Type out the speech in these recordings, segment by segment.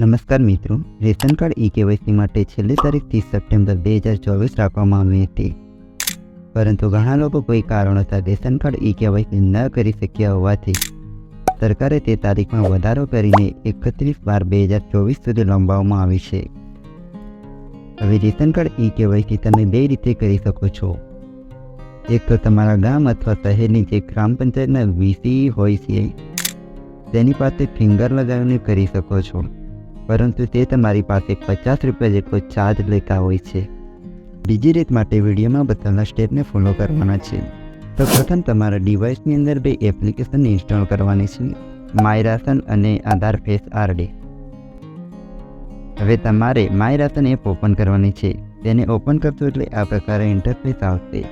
નમસ્કાર મિત્રો, ration card e KYC માટે છેલ્લી તારીખ ત્રીસ સપ્ટેમ્બર બે હજાર ચોવીસ રાખવામાં આવી હતી. પરંતુ ઘણા લોકો કોઈ કારણોસર રેશન કાર્ડ ઈ કેવાયસી ન કરી શક્યા હોવાથી સરકારે તે તારીખમાં વધારો કરીને એકત્રીસ બાર બે હજાર ચોવીસ સુધી લંબાવવામાં આવી છે. હવે રેશન કાર્ડ ઈ કેવાયસી તમે બે રીતે કરી શકો છો. એક તો તમારા ગામ અથવા શહેરની જે ગ્રામ પંચાયતના વીસી હોય છે, તેની પાસે ફિંગર લગાવીને કરી શકો છો. પરંતુ તે તમારી પાસે પચાસ રૂપિયા જેટલો ચાર્જ લેતા હોય છે. બીજી રીત માટે વિડીયોમાં બતાવેલા સ્ટેપને ફોલો કરવાના છે. તો પ્રથમ તમારા ડિવાઇસની અંદર બે એપ્લિકેશન ઇન્સ્ટોલ કરવાની છે. માય રાશન અને આધાર ફેસ આરડી હવે તમારે માય રાશન એપ ઓપન કરવાની છે. તેને ઓપન કરશો એટલે આ પ્રકારે ઇન્ટરફેસ આવશે.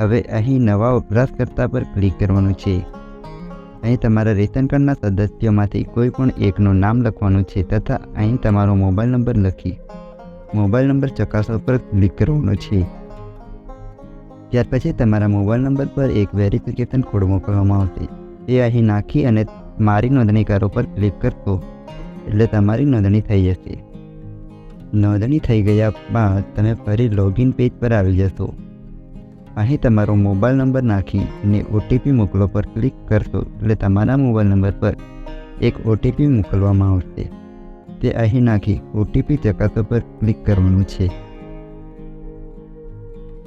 હવે અહીં નવા વપરાશકર્તા પર ક્લિક કરવાનું છે. અહીં તમારા રેશન કાર્ડના સદસ્યોમાંથી કોઈ પણ એકનું નામ લખવાનું છે તથા અહીં તમારો મોબાઈલ નંબર લખી મોબાઈલ નંબર ચકાસવા પર ક્લિક કરવાનો છે. ત્યાર પછી તમારા મોબાઈલ નંબર પર એક વેરિફિકેશન કોડ મોકલવામાં આવશે. એ અહીં નાખી અને મારી નોંધણી કરો પર ક્લિક કરશો. એટલે તમારી નોંધણી થઈ જશે. નોંધણી થઈ ગયા બાદ તમે ફરી લોગિન પેજ પર આવી જશો. અહીં તમારો મોબાઈલ નંબર નાખી અને ઓટીપી મોકલો પર ક્લિક કરશો એટલે તમારા મોબાઈલ નંબર પર એક ઓટીપી મોકલવામાં આવશે. તે અહીં નાખી ઓટીપી ચકાસો પર ક્લિક કરવાનું છે.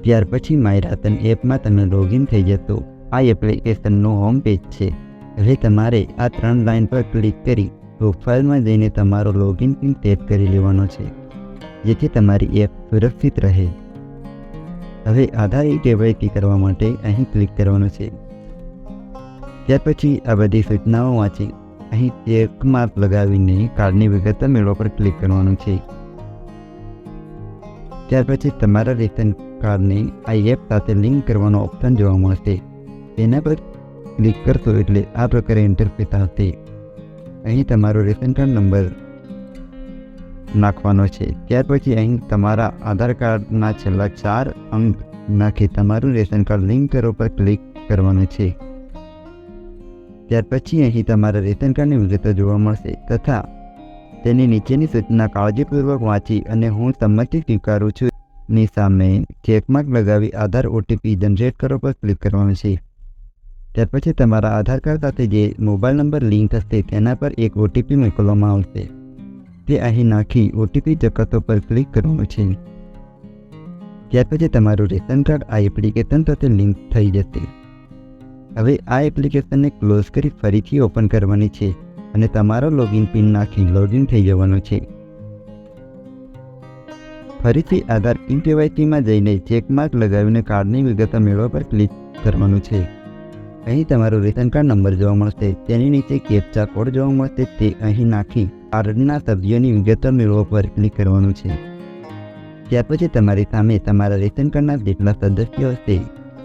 ત્યાર પછી માય રાશન એપમાં તમે લોગિન થઈ જશો. આ એપ્લિકેશનનું હોમ પેજ છે. હવે તમારે આ ત્રણ લાઇન પર ક્લિક કરી પ્રોફાઇલમાં જઈને તમારો લોગિન પિન સેટ કરી લેવાનો છે. જેથી તમારી એપ સુરક્ષિત રહે. હવે આધાર કેવાયસી કરવા માટે અહીં ક્લિક કરવાનું છે. ત્યાર પછી આ બધી સૂચનાઓ વાંચી. અહીં ચેક માર્ક લગાવીને કાર્ડની વિગત મેળવવા પર ક્લિક કરવાનું છે. ત્યાર પછી તમારા રેશન કાર્ડને આ એપ સાથે લિંક કરવાનો ઓપ્શન જોવા મળશે. તેના પર ક્લિક કરશો એટલે આ પ્રકારે ઇન્ટરફેસ આવશે. અહીં તમારો રેશન કાર્ડ નંબર નાખવાનો છે. ત્યાર પછી અહીં તમારા આધાર કાર્ડના છેલ્લા ચાર અંક નાખી તમારું રેશન કાર્ડ લિંક કરો પર ક્લિક કરવાનું છે. ત્યાર પછી અહીં તમારા રેશન કાર્ડની વિગતો જોવા મળશે તથા તેની નીચેની સૂચના કાળજીપૂર્વક વાંચી અને હું સંમતિ સ્વીકારું છું. ની સામે ચેકમાર્ક લગાવી આધાર ઓટીપી જનરેટ કરો પર ક્લિક કરવાનું છે. ત્યાર પછી તમારા આધાર કાર્ડ સાથે જે મોબાઈલ નંબર લિંક હશે તેના પર એક ઓટીપી મોકલવામાં આવશે. તે અહીં નાખી ઓટીપી ચકાસો પર ક્લિક કરવાનું છે. ત્યાર પછી તમારું રેશન કાર્ડ, આ એપ્લિકેશન સાથે લિંક થઈ જશે. હવે આ એપ્લિકેશનને ક્લોઝ કરી ફરીથી ઓપન કરવાની છે અને તમારો લોગિન પિન નાખી લોગિન થઈ જવાનું છે. ફરીથી આધાર ઇન કેવાયસીમાં જઈને ચેકમાર્ક લગાવીને કાર્ડની વિગતો મેળવવા પર ક્લિક કરવાનું છે. અહીં તમારો રેશન કાર્ડ નંબર જોવા મળશે. તેની નીચે કેપ્ચા કોડ જોવા મળશે. તે અહીં નાખી કાર્ડના સભ્યોની વિગતો મેળવવા પર ક્લિક કરવાનું છે. ત્યાર પછી તમારી સામે તમારા રેશન કાર્ડના જેટલા સદસ્યો હશે,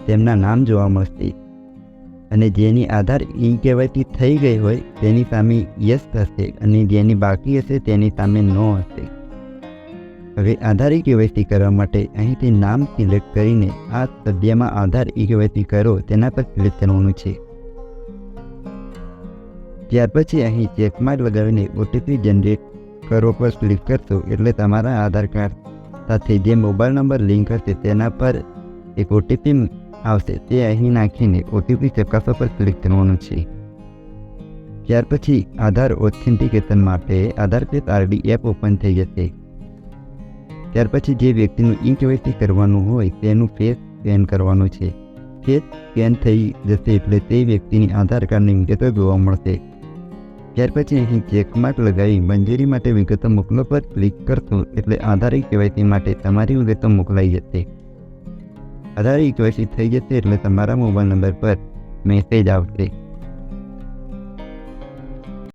તેમના નામ જોવા મળશે. અને જેની આધાર ઈ કેવાયસી થઈ ગઈ હોય, તેની સામે યસ થશે અને જેની બાકી હશે, તેની સામે નો હશે. હવે આધાર કેવાયસી કરવા માટે અહીંથી નામ સિલેક્ટ કરીને આ સભ્યમાં આધાર કેવાયસી કરો, તેના પર ક્લિક કરવાનું છે. ત્યાર પછી અહીં ચેકમાર્ક લગાવીને ઓટીપી જનરેટ કરો પર ક્લિક કરશો, એટલે તમારા આધાર કાર્ડ સાથે જે મોબાઈલ નંબર લિંક હશે તેના પર એક ઓટીપી આવશે, તે અહીં નાખીને ઓટીપી ચકાસવા પર ક્લિક કરવાનું છે. ત્યાર પછી આધાર ઓથેન્ટિકેશન માટે Aadhaar page RD app open થઈ જશે. ત્યાર પછી જે વ્યક્તિનું ઈ કેવાયસી કરવાનું હોય તેનું ફેસ સ્કેન કરવાનું છે. ફેસ સ્કેન થઈ જશે એટલે તે વ્યક્તિની આધાર કાર્ડની વિગતો જોવા મળશે. ત્યાર પછી અહીં ચેકમાર્ક લગાવી મંજૂરી માટે વિગતો મોકલો પર ક્લિક કરશો એટલે આધાર કેવાયસી માટે તમારી વિગતો મોકલાઈ જશે. આધાર કેવાયસી થઈ જશે એટલે તમારા મોબાઈલ નંબર પર મેસેજ આવશે.